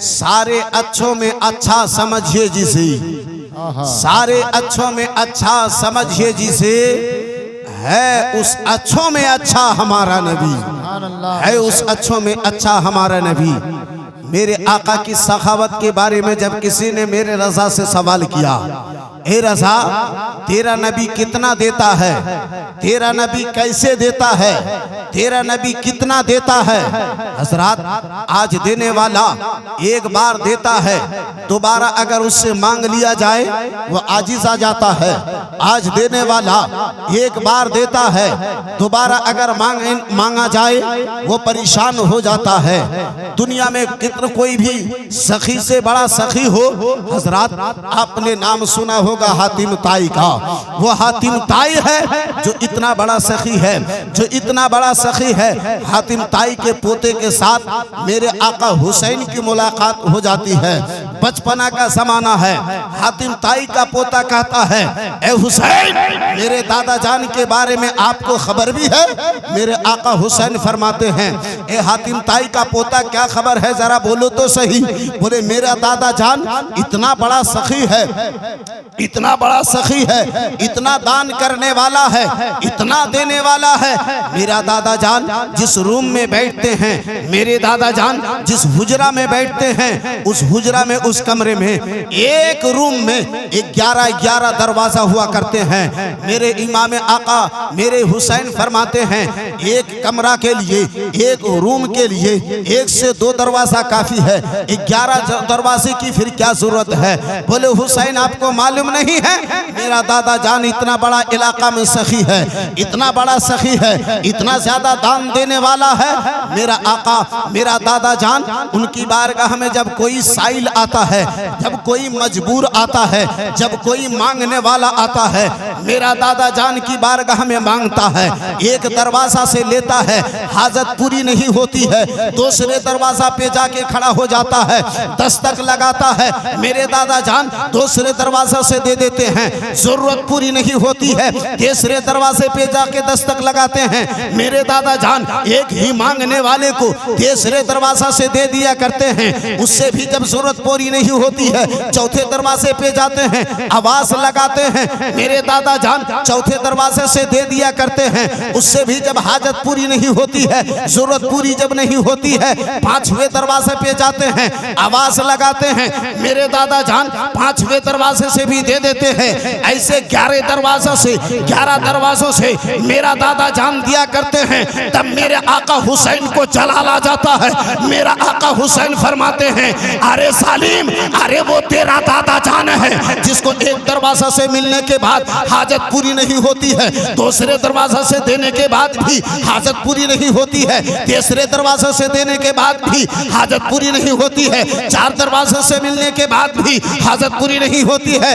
سارے اچھوں میں اچھا سمجھئے جسے۔ سارے اچھوں میں اچھا سمجھئے جسے۔ ہے اس اچھوں میں اچھا ہمارا نبی۔ ہے اس اچھوں میں اچھا ہمارا نبی۔ میرے آقا کی سخاوت کے بارے میں جب کسی نے میرے رضا سے سوال کیا اے رضا، تیرا نبی کتنا دیتا ہے؟ تیرا نبی کیسے دیتا ہے؟ تیرا نبی کتنا دیتا ہے؟ حضرات، آج دینے والا ایک بار دیتا ہے، دوبارہ اگر اس سے مانگ لیا جائے، وہ آجیز آ جاتا ہے۔ آج دینے والا ایک بار دیتا ہے، دوبارہ اگر مانگا جائے، وہ پریشان ہو جاتا ہے۔ دنیا میں کتر کوئی بھی سخی سے بڑا سخی ہو، حضرات آپ نے نام سنا ہوگا حاتم تائی کا۔ وہ حاتم تائی ہے جو اتنا بڑا سخی ہے، جو اتنا بڑا سخی ہے۔ حاتم تائی کے پوتے کے ساتھ میرے آقا حسین کی ملاقات ہو جاتی ہے۔ بچپنا کا زمانہ ہے۔ حاتم تائی کا پوتا کہتا ہے، اے حسین، میرے دادا جان کے بارے میں آپ کو خبر بھی ہے؟ میرے آقا حسین فرماتے ہیں، اے حاتم تائی کا پوتا، کیا خبر ہے؟ ذرا بولو تو صحیح۔ بولے، میرا دادا جان اتنا بڑا سخی ہے، اتنا بڑا سخی ہے، اتنا دان کرنے والا ہے، اتنا دینے والا ہے۔ میرا دادا جان جس روم میں بیٹھتے ہیں، میرے دادا جان جس حجرہ میں بیٹھتے ہیں، اس حجرہ میں اس کمرے میں ایک روم میں ایک گیارہ گیارہ دروازہ ہوا کرتے ہیں۔ میرے امام آقا، میرے حسین فرماتے ہیں، ایک کمرہ کے لیے، ایک روم کے لیے ایک سے دو دروازہ کافی ہے۔ ایک گیارہ دروازے کی پھر کیا ضرورت ہے؟ بولے، حسین، آپ کو معلوم نہیں ہے؟ میرا دادا جان اتنا بڑا علاقہ میں سخی ہے، اتنا بڑا سخی ہے، اتنا زیادہ دان دینے والا ہے۔ میرا آقا، میرا دادا جان، ان کی بارگاہ میں جب کوئی سائل آتا ہے، جب کوئی مجبور آتا ہے، جب کوئی مانگنے والا آتا ہے، میرا دادا جان کی بارگاہ میں مانگتا ہے، ایک دروازہ سے لیتا ہے حاضر پوری نہیں ہوتی ہے، دوسرے دروازہ پہ جا کے کھڑا ہو جاتا ہے، دستک لگاتا ہے، میرے دادا جان دوسرے دروازہ سے دے دیتے ہیں، ضرورت پوری نہیں ہوتی ہے، تیسرے دروازے پہ جا کے دستک لگاتے ہیں، میرے دادا جان ایک ہی مانگنے والے کو تیسرے دروازہ سے دے دیا کرتے ہیں، اس سے بھی جب ضرورت پوری پوری نہیں ہوتی ہے۔ چوتھے دروازے پہ جاتے ہیں، آواز لگاتے ہیں۔ میرے دادا جان چوتھے دروازے سے دے دیا کرتے ہیں۔ اس سے بھی جب حاجت پوری نہیں ہوتی ہے، ضرورت پوری جب نہیں ہوتی ہے، پانچویں دروازے پہ جاتے ہیں، آواز لگاتے ہیں۔ میرے دادا جان پانچویں دروازے سے بھی دے دیتے ہیں۔ ایسے گیارے دروازوں سے، گیارہ دروازوں سے میرا دادا جان دیا کرتے ہیں۔ تب میرے آقا حسین کو جلال آ جاتا ہے۔ میرا آقا حسین فرماتے ہیں آرے سالی حمیم ارے وہ تیرا دادا جان ہے، جس کو ایک دروازہ سے ملنے کے بعد حاجت پوری نہیں ہوتی ہے، دوسرے دروازہ سے دینے کے بعد بھی حاجت پوری نہیں ہوتی ہے، تیسرے دروازہ سے دینے کے بعد بھی حاجت پوری نہیں ہوتی ہے، چار دروازہ سے ملنے کے بعد بھی حاجت پوری نہیں ہوتی ہے،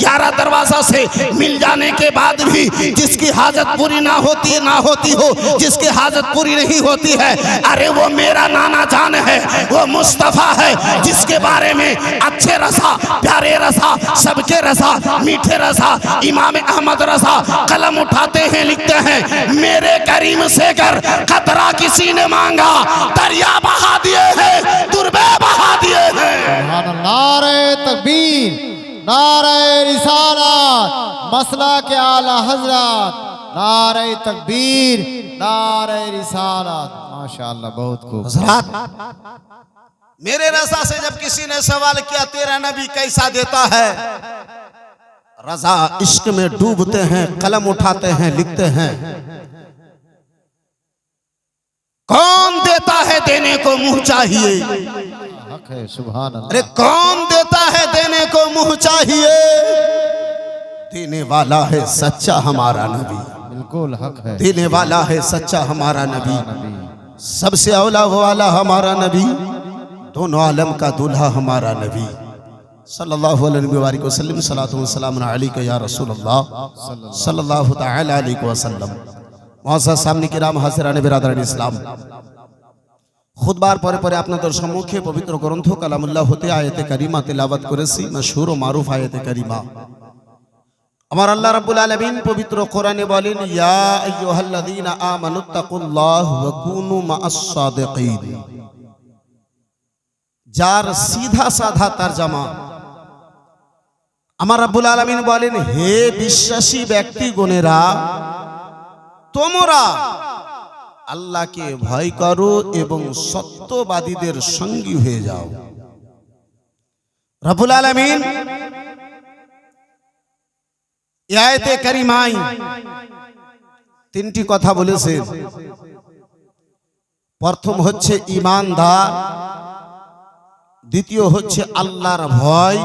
گیارہ دروازہ سے مل جانے کے بعد بھی جس کی حاجت پوری نہ ہوتی نہ ہوتی ہو، جس کی حاجت پوری نہیں ہوتی ہے، ارے وہ میرا نانا جان ہے، وہ مصطفیٰ ہے، جس کے بارے میں میں اچھے رسا پیارے رسا سب کے رسا میٹھے رسا امام احمد رسا قلم اٹھاتے ہیں لکھتے ہیں میرے کریم سے کر قطرہ کسی نے مانگا دریا بہا دیے ہیں دربے بہا دیے ہیں۔ نعرہ تکبیر نعرہ رسالات مسئلہ کے عالی حضرات نعرہ تکبیر نعرہ رسالات ماشاءاللہ بہت خوب۔ حضرات میرے رضا سے جب کسی نے سوال کیا تیرا نبی کیسا دیتا ہے؟ رضا عشق میں ڈوبتے ہیں قلم اٹھاتے ہیں لکھتے ہیں۔ کون دیتا ہے دینے کو منہ چاہیے؟ ارے کون دیتا ہے دینے کو منہ چاہیے؟ دینے والا ہے سچا ہمارا نبی۔ بالکل حق ہے۔ دینے والا ہے سچا ہمارا نبی۔ سب سے اولا والا ہمارا نبی۔ دونوں عالم کا دلہا ہمارا نبی۔ صلی اللہ علیہ وسلم صلی اللہ علیہ یا رسول اللہ صلی اللہ تعالی علیہ وسلم۔ معزز سامنے کرام، حاضران برادران اسلام۔ خود بار پر پر اپنا খুদবার موکھے پویتر আপনাদের সম্মুখে পবিত্র গ্রন্থ কালামুল্লাহ হতে আয়াতে কারিমা তেলাওয়াত করেছি মশহুর ও মারুফ আয়াতে কারিমা আমার আল্লাহ রাব্বুল আলামিন পবিত্র কোরআনে বলেন ইয়া আইয়ুহাল্লাযীনা আমানুত্তাকুল্লাহ اللہ কুনু মাআস সাদিকিন যার সিধা সাধা তার জামা। আমার আব্বুল আলমিন বলেন, হে বিশ্বাসী ব্যক্তিগণেরা তোমরা আল্লাহকে ভয় করো এবং সত্যবাদীদের সঙ্গী হয়ে যাও। রবুল আলমিন তিনটি কথা বলেছেন। প্রথম হচ্ছে ইমানদার দ্বিতীয় হচ্ছে আল্লাহর ভয়।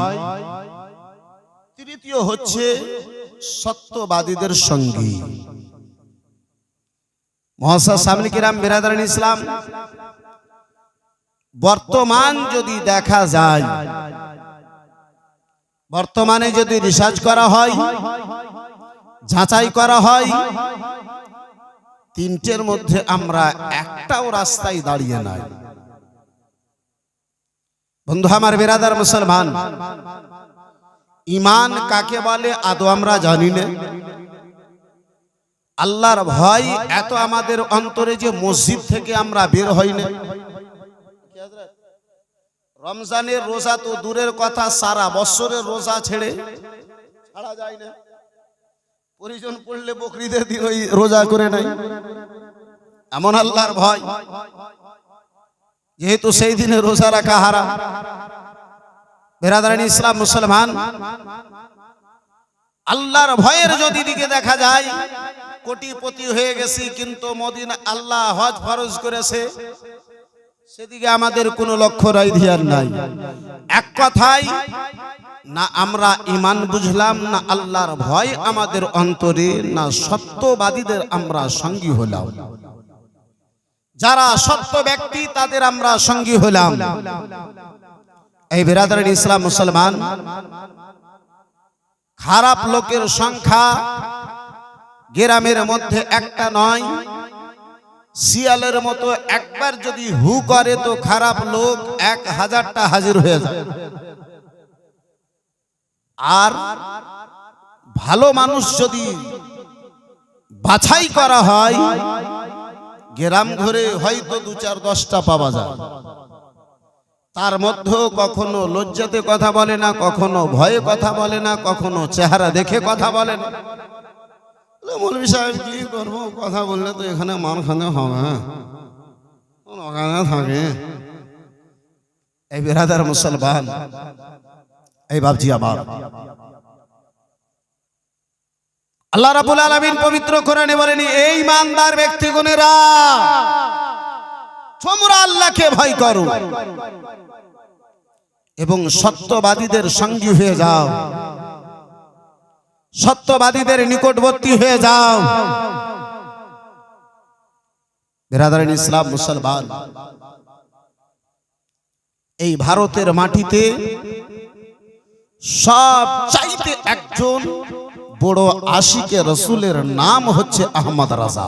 তৃতীয় হচ্ছে সত্যবাদীদের সঙ্গী। মহাসা সামনে কিরাম বিরাদারান ইসলাম। বর্তমান যদি দেখা যায়, বর্তমানে যদি রিসার্চ করা হয়, যাচাই করা হয়, তিনটের মধ্যে আমরা একটাও রাস্তায় দাঁড়িয়ে নাই। বন্ধু, আমার বেরাদার মুসলমান ইমান কাকে বলে আদৌ আমরা জানি না। আল্লাহর ভয় এত আমাদের অন্তরে যে মসজিদ থেকে আমরা বের হই না। রমজানের রোজা তো দূরের কথা, সারা বছরের রোজা ছেড়ে ছাড়া যায় না। পরিজন পড়লে বকরিদের দিন ওই রোজা করে নাই এমন আল্লাহর ভয়। যেহেতু সেই দিনে রোজা রাখা হারাম। বেরাদারানি ইসলাম মুসলমান, আল্লাহর ভয়ের যদি দিকে দেখা যায়, কোটিপতি হয়ে গেছি কিন্তু মদিন আল্লাহ হজ ফরজ করেছে, সেদিকে আমাদের কোনো লক্ষ্য রাই ধিয়ার নাই। এক কথায়, না আমরা ইমান বুঝলাম, না আল্লাহর ভয় আমাদের অন্তরে, না সত্যবাদীদের আমরা সঙ্গী হলাম। যারা সত্য ব্যক্তি, তাদের আমরা সঙ্গী হলাম। এই বেরাদার ইসলাম মুসলমান, খারাপ লোকের সংখ্যা গ্রামের মধ্যে একটা নয়, শিয়ালের মতো একবার যদি হু করে তো খারাপ লোক এক হাজারটা হাজির হয়ে যায়। আর ভালো মানুষ যদি বাছাই করা হয় গ্রাম ঘরে হয়তো দু চার দশটা পাওয়া যায়। তার মধ্যেও কখনো লজ্জাতে কথা বলে না, কখনো ভয়ে কথা বলে না, কখনো চেহারা দেখে কথা বলে না। কি করব? কথা বললে তো এখানে থাকে। এই বেরাদার মুসলমান, এই বাবজি আমার। আল্লাহ রাবুল আলমিন পবিত্র কোরআনে বলেন, এই ইমানদার ব্যক্তিগণেরা, তোমরা আল্লাহকে ভয় করো এবং সত্যবাদীদের সঙ্গী হয়ে যাও। সত্যবাদীদের নিকটবর্তী হয়ে যাও। বেরাদারিন ইসলাম মুসলমান, এই ভারতের মাটিতে সব চাইতে একজন বড় আশিকে রসুলের নাম হচ্ছে আহমদ রাজা।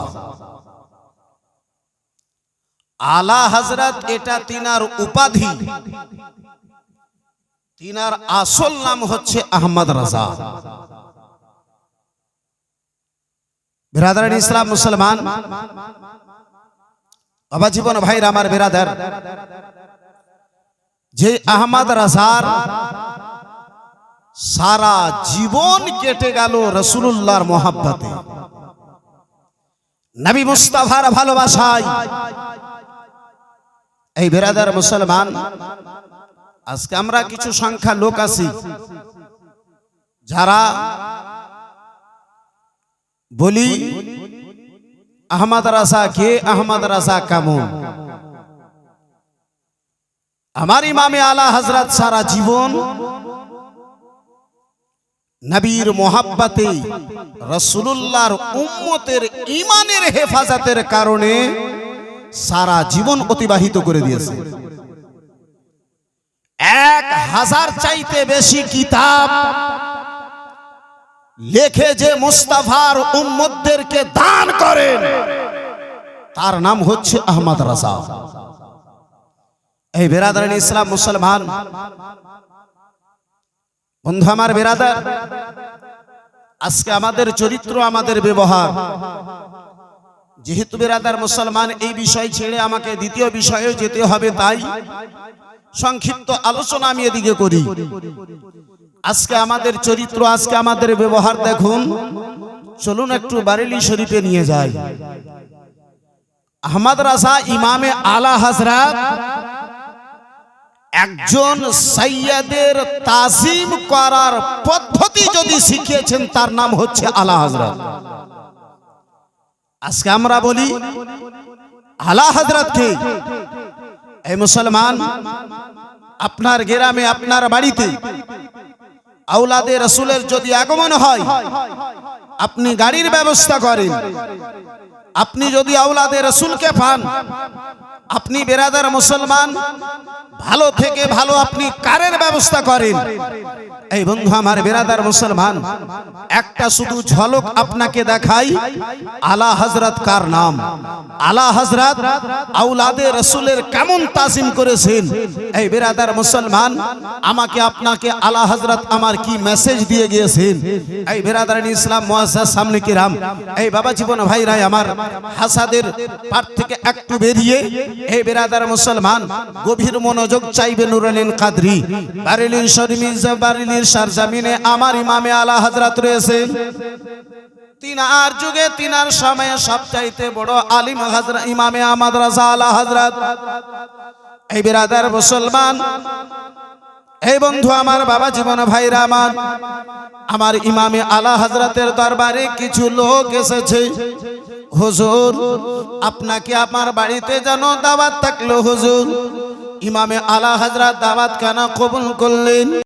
আলা হজরত এটা তিনার উপাধি। তিনার আসল নাম হচ্ছে আহমদ রাজা। ইসলাম মুসলমান বাবা জীবন ভাইর আমার বিরাদার, যে আহমদ রাজার সারা জীবন কেটে গেল রসুল্লাহর মোহাব্বতে। নবী মুস্তাফার ভালোবাসায়। এই বেরাদার মুসলমান, আজকে আমরা কিছু সংখ্যা লোক আছি, যারা বলি, আহমদ রাজা কে, আহমদ রাজা কেমন? আমার ইমামে আলা হজরত সারা জীবন নবীর মোহাব্বতে রসুল্লাহর উম্মতের ইমানের হেফাজতের কারণে সারা জীবন অতিবাহিত করে দিয়েছে। এক হাজার চাইতে বেশি কিতাব লেখে যে মুস্তাফার উম্মতদেরকে দান করেন তার নাম হচ্ছে আহমদ রাজা। এই বেরাদার ইসলাম মুসলমান বন্ধু আমার বেরাদার, আজকে আমাদের চরিত্র, আমাদের ব্যবহার। যেহেতু বেরাদার মুসলমান, এই বিষয় ছেড়ে আমাকে দ্বিতীয় বিষয়ে যেতে হবে, তাই সংক্ষিপ্ত আলোচনা আমি এদিকে করি। আজকে আমাদের চরিত্র, আজকে আমাদের ব্যবহার, দেখুন, চলুন একটু বারেলি শরীফে নিয়ে যাই। আহমদ রাজা ইমামে আলা হজরত একজন সৈয়দের তাজিম করার পদ্ধতি যদি শিখিয়েছেন, তার নাম হচ্ছে আলা হজরত আজকে আমরা বলি, আলা হজরত কে? এই মুসলমান, আপনার গ্রামে, আপনার বাড়িতে আউলাদে রসুলের যদি আগমন হয়, আপনি গাড়ির ব্যবস্থা করেন। আপনি যদি আউলাদে রসুলকে পান, আপনি বেরাদার মুসলমান, ভালো থেকে ভালো আপনি কারের ব্যবস্থা করেন। এই বন্ধু আমার বেরাদার মুসলমান, একটা শুধু ঝলক আপনাকে দেখাই, আলা হজরত কার নাম? আলা হজরত আউলাদে রসুলের কেমন তাজিম করেছেন? এই বেরাদার মুসলমান, আমাকে আপনাকে আলা হজরত আমার কি মেসেজ দিয়ে গিয়েছেন? এই বেরাদার ইসলাম মুআজ্জাজ সামনে কিরাম। এই বাবা জীবন ভাইরাই আমার। হাসাদের পার থেকে একটু বেরিয়ে এই বেরাদার মুসলমান, গভীর মনোযোগ চাইবে নুরালিন কাদরি। বারেলিন শরমিজ, বারেলিন সারজামিনে আমার ইমামে আলা হজরত রয়েছে। তিনার যুগে, তিনার সময়ে সবচাইতে বড় আলিম হজরত ইমামে আহমদ রাজা আলা হজরত এই বেরাদার মুসলমান এই বন্ধু আমার বাবা জীবন ভাইরা আমার আমার ইমামে আলা হজরতের দরবারে কিছু লোক এসেছে। হুজুর, আপনাকে আমার বাড়িতে যেন দাওয়াত থাকল হুজুর। ইমামে আলা হাজরা দাওয়াত কেন কবুল করলেন।